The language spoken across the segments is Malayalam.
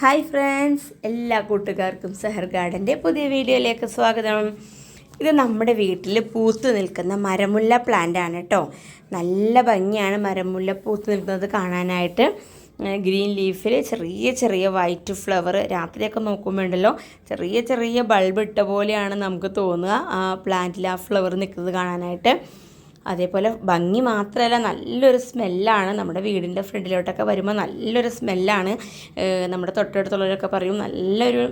ഹായ് ഫ്രണ്ട്സ് എല്ലാ കൂട്ടുകാർക്കും സെഹർ ഗാർഡന്റെ പുതിയ വീഡിയോയിലേക്ക് സ്വാഗതം. ഇത് നമ്മുടെ വീട്ടിൽ പൂത്തു നിൽക്കുന്ന മരമുല്ല പ്ലാന്റ് ആണ് കേട്ടോ നല്ല ഭംഗിയാണ് മരമുല്ല പൂത്തു നിൽക്കുന്നത് കാണാനായിട്ട്. ഗ്രീൻ ലീഫിൽ ചെറിയ ചെറിയ വൈറ്റ് ഫ്ലവർ രാത്രിയൊക്കെ നോക്കുമ്പോണ്ടല്ലോ ചെറിയ ചെറിയ ബൾബ് ഇട്ട പോലെയാണ് നമുക്ക് തോന്നുക ആ പ്ലാന്റിൽ ആ ഫ്ലവർ നിൽക്കുന്നത് കാണാനായിട്ട്. അതേപോലെ ഭംഗി മാത്രമല്ല നല്ലൊരു സ്മെല്ലാണ് നമ്മുടെ വീടിന്റെ ഫ്രണ്ടിലോട്ടൊക്കെ വരുമ്പോൾ നല്ലൊരു സ്മെല്ലാണ്. നമ്മുടെ തൊട്ടടുത്തുള്ളവരൊക്കെ പറയും നല്ലൊരു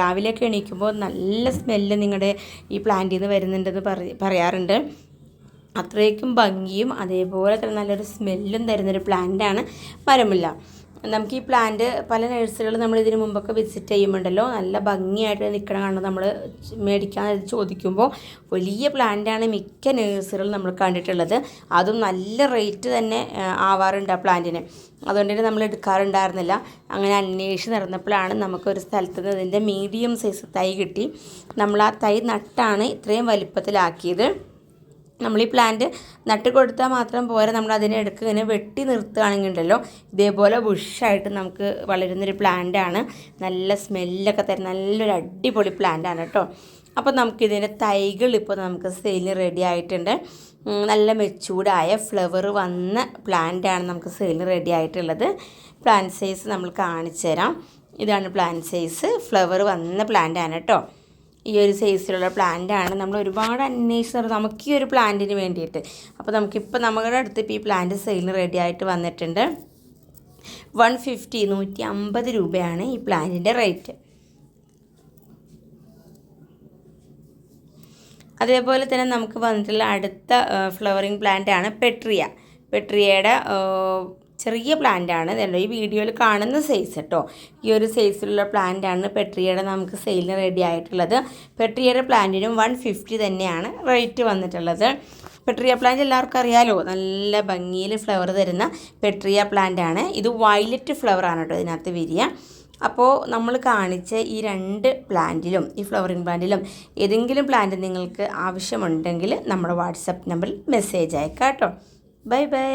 രാവിലെയൊക്കെ എണീക്കുമ്പോൾ നല്ല സ്മെല്ല് നിങ്ങളുടെ ഈ പ്ലാന്റിൽ നിന്ന് വരുന്നുണ്ടെന്ന് പറ പറയാറുണ്ട്. അത്രയ്ക്കും ഭംഗിയും അതേപോലെ തന്നെ നല്ലൊരു സ്മെല്ലും തരുന്നൊരു പ്ലാന്റാണ് മരമുല്ല. നമുക്ക് ഈ പ്ലാന്റ് പല നഴ്സറികൾ നമ്മൾ ഇതിന് മുമ്പൊക്കെ വിസിറ്റ് ചെയ്യുമ്പോണ്ടല്ലോ നല്ല ഭംഗിയായിട്ട് നിൽക്കണ കാണുന്നത് നമ്മൾ മേടിക്കാൻ ചോദിക്കുമ്പോൾ വലിയ പ്ലാന്റാണ് മിക്ക നഴ്സറികൾ നമ്മൾ കണ്ടിട്ടുള്ളത്. അതും നല്ല റേറ്റ് തന്നെ ആവാറുണ്ട് ആ പ്ലാന്റിന് അതുകൊണ്ട് തന്നെ നമ്മൾ എടുക്കാറുണ്ടായിരുന്നില്ല. അങ്ങനെ അന്വേഷിച്ച് നടന്നപ്പോഴാണ് നമുക്കൊരു സ്ഥലത്ത് നിന്ന് ഇതിന്റെ മീഡിയം സൈസ് തൈ കിട്ടി. നമ്മൾ ആ തൈ നട്ടാണ് ഇത്രയും വലിപ്പത്തിലാക്കിയത്. നമ്മൾ ഈ പ്ലാന്റ് നട്ട് കൊടുത്താൽ മാത്രം പോരാ നമ്മൾ അതിനെ ഇടയ്ക്ക് ഇങ്ങനെ വെട്ടി നിർത്തുകയാണെങ്കിൽ ഉണ്ടല്ലോ ഇതേപോലെ ബുഷായിട്ട് നമുക്ക് വളരുന്നൊരു പ്ലാന്റാണ് നല്ല സ്മെല്ലൊക്കെ തരുന്ന നല്ലൊരു അടിപൊളി പ്ലാന്റാണ് കേട്ടോ. അപ്പോൾ നമുക്കിതിന്റെ തൈകൾ ഇപ്പോൾ നമുക്ക് സെയിലിന് റെഡി ആയിട്ടുണ്ട്. നല്ല മെച്ചൂർഡായ ഫ്ലവർ വന്ന പ്ലാന്റാണ് നമുക്ക് സെയിലിന് റെഡി ആയിട്ടുള്ളത്. പ്ലാന്റ് സൈസ് നമ്മൾ കാണിച്ചു തരാം ഇതാണ് പ്ലാന്റ് സൈസ് ഫ്ലവർ വന്ന പ്ലാന്റാണ് കേട്ടോ. ഈ ഒരു സൈസിലുള്ള പ്ലാന്റാണ് നമ്മൾ ഒരുപാട് അന്വേഷിച്ചത് നമുക്ക് ഈ ഒരു പ്ലാന്റിന് വേണ്ടിയിട്ട്. അപ്പോൾ നമുക്കിപ്പോൾ നമ്മുടെ അടുത്ത് ഇപ്പോൾ ഈ പ്ലാന്റ് സെയിലിന് റെഡി ആയിട്ട് വന്നിട്ടുണ്ട്. വൺ ഫിഫ്റ്റി നൂറ്റി അമ്പത് രൂപയാണ് ഈ പ്ലാന്റിന്റെ റേറ്റ് അതേപോലെ തന്നെ നമുക്ക് വന്നിട്ടുള്ള അടുത്ത ഫ്ലവറിങ് പ്ലാന്റ് ആണ് പെട്രിയ. പെട്രിയയുടെ ചെറിയ പ്ലാന്റ് ആണ് ഈ വീഡിയോയിൽ കാണുന്ന സൈസ് കേട്ടോ ഈ ഒരു സൈസിലുള്ള ആണ് പെട്രിയയുടെ നമുക്ക് സെയിലിന് റെഡി ആയിട്ടുള്ളത്. പെട്രിയയുടെ പ്ലാന്റിനും വൺ ഫിഫ്റ്റി തന്നെയാണ് റേറ്റ് വന്നിട്ടുള്ളത്. പെട്രിയ പ്ലാന്റ് എല്ലാവർക്കും അറിയാലോ നല്ല ഭംഗിയിൽ ഫ്ലവർ തരുന്ന പെട്രിയ പ്ലാന്റ് ആണ്. ഇത് വയലറ്റ് ആണ് കേട്ടോ ഇതിനകത്ത് വിരിയ അപ്പോൾ നമ്മൾ കാണിച്ച ഈ രണ്ട് പ്ലാന്റിലും ഈ ഫ്ലവറിങ് പ്ലാന്റിലും ഏതെങ്കിലും പ്ലാന്റ് നിങ്ങൾക്ക് ആവശ്യമുണ്ടെങ്കിൽ നമ്മുടെ വാട്സപ്പ് നമ്പറിൽ മെസ്സേജ് അയക്കാം കേട്ടോ ബൈ ബൈ